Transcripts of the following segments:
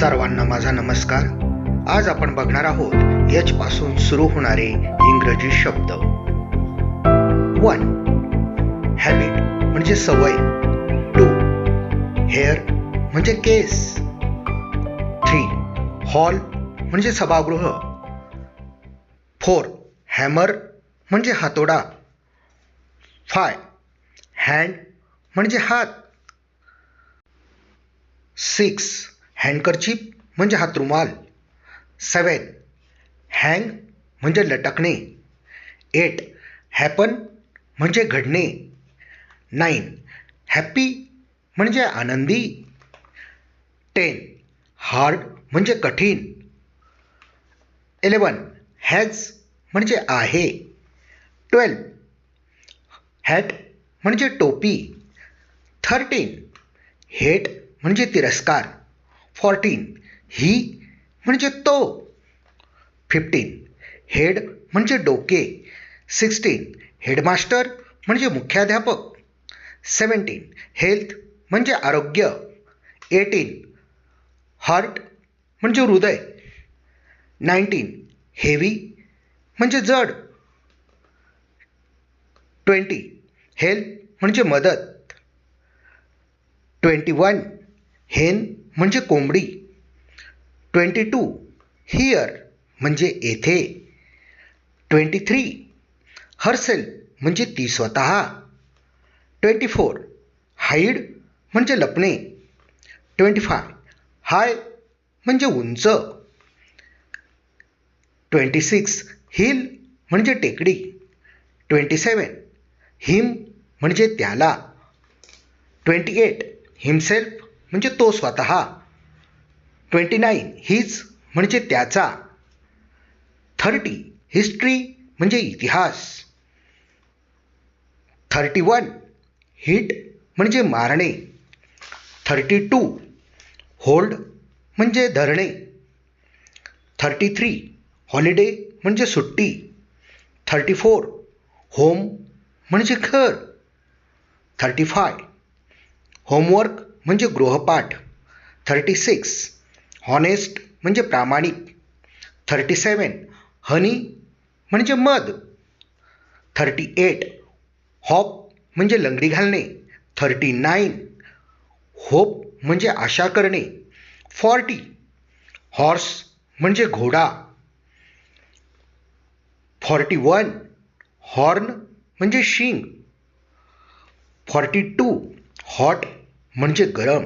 सर्वांना माझा नमस्कार. आज आपण बघणार आहोत यच पासून सुरू होणारे इंग्रजी शब्द. वन हॅबिट म्हणजे सवय. टू हेअर म्हणजे केस. थ्री हॉल म्हणजे सभागृह. फोर हॅमर म्हणजे हातोडा. फाय हँड म्हणजे हात. सिक्स हँडकरचीप म्हणजे हातरुमाल सेवन हँग म्हणजे लटकणे. एट हॅपन म्हणजे घडणे. नाईन हॅपी म्हणजे आनंदी. टेन हार्ड म्हणजे कठीण. इलेवन हॅज म्हणजे आहे. ट्वेल्व हॅट म्हणजे टोपी. थर्टीन हेट म्हणजे तिरस्कार. फॉर्टीन. ही म्हणजे तो. फिफ्टीन. हेड म्हणजे डोके. सिक्स्टीन. हेडमास्टर म्हणजे मुख्याध्यापक. सेवन्टीन. हेल्थ म्हणजे आरोग्य. एटीन. हार्ट म्हणजे हृदय. नाईन्टीन. हेवी म्हणजे जड. ट्वेंटी. हेल्प म्हणजे मदत. Twenty one. हेन म्हणजे कोंबडी. ट्वेंटी टू हिअर म्हणजे येथे. ट्वेंटी थ्री हर्सेल म्हणजे ती स्वतः. ट्वेंटी फोर हाईड म्हणजे लपणे. ट्वेंटी फाय हाय म्हणजे उंच. ट्वेंटी सिक्स हिल म्हणजे टेकडी. ट्वेंटी सेवन हिम म्हणजे त्याला. ट्वेंटी एट हिमसेल्फ म्हणजे तो स्वतः. ट्वेंटी नाईन हीच म्हणजे त्याचा. थर्टी हिस्ट्री म्हणजे इतिहास. थर्टी वन हिट म्हणजे मारणे. थर्टी टू होल्ड म्हणजे धरणे. थर्टी थ्री हॉलिडे म्हणजे सुट्टी. थर्टी फोर होम म्हणजे घर. थर्टी फाय होमवर्क म्हणजे गृहपाठ थर्टी सिक्स हॉनेस्ट म्हणजे प्रामाणिक. थर्टी सेवन हनी म्हणजे मध. थर्टी एट हॉप म्हणजे लंगडी घालणे. थर्टी नाईन होप म्हणजे आशा करणे. फॉर्टी हॉर्स म्हणजे घोडा. फॉर्टी वन हॉर्न म्हणजे शिंग. फॉर्टी टू हॉट म्हणजे गरम.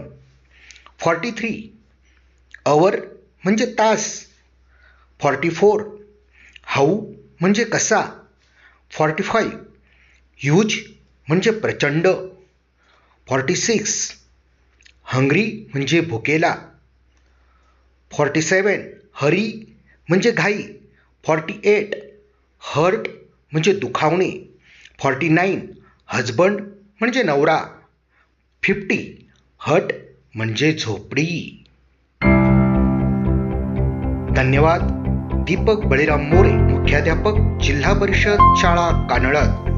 Forty three. अवर म्हणजे तास. Forty four. हाऊ म्हणजे कसा. Forty five. ह्यूज म्हणजे प्रचंड. Forty six. हंग्री म्हणजे भुकेला. फॉर्टी सेवन. हरी म्हणजे घाई. Forty eight. हर्ट म्हणजे दुखावणे. Forty nine. हजबंड म्हणजे नवरा. फिफ्टी. हट म्हणजे झोपडी. धन्यवाद. दीपक बळीराम मोरे मुख्याध्यापक जिल्हा परिषद शाळा कानळत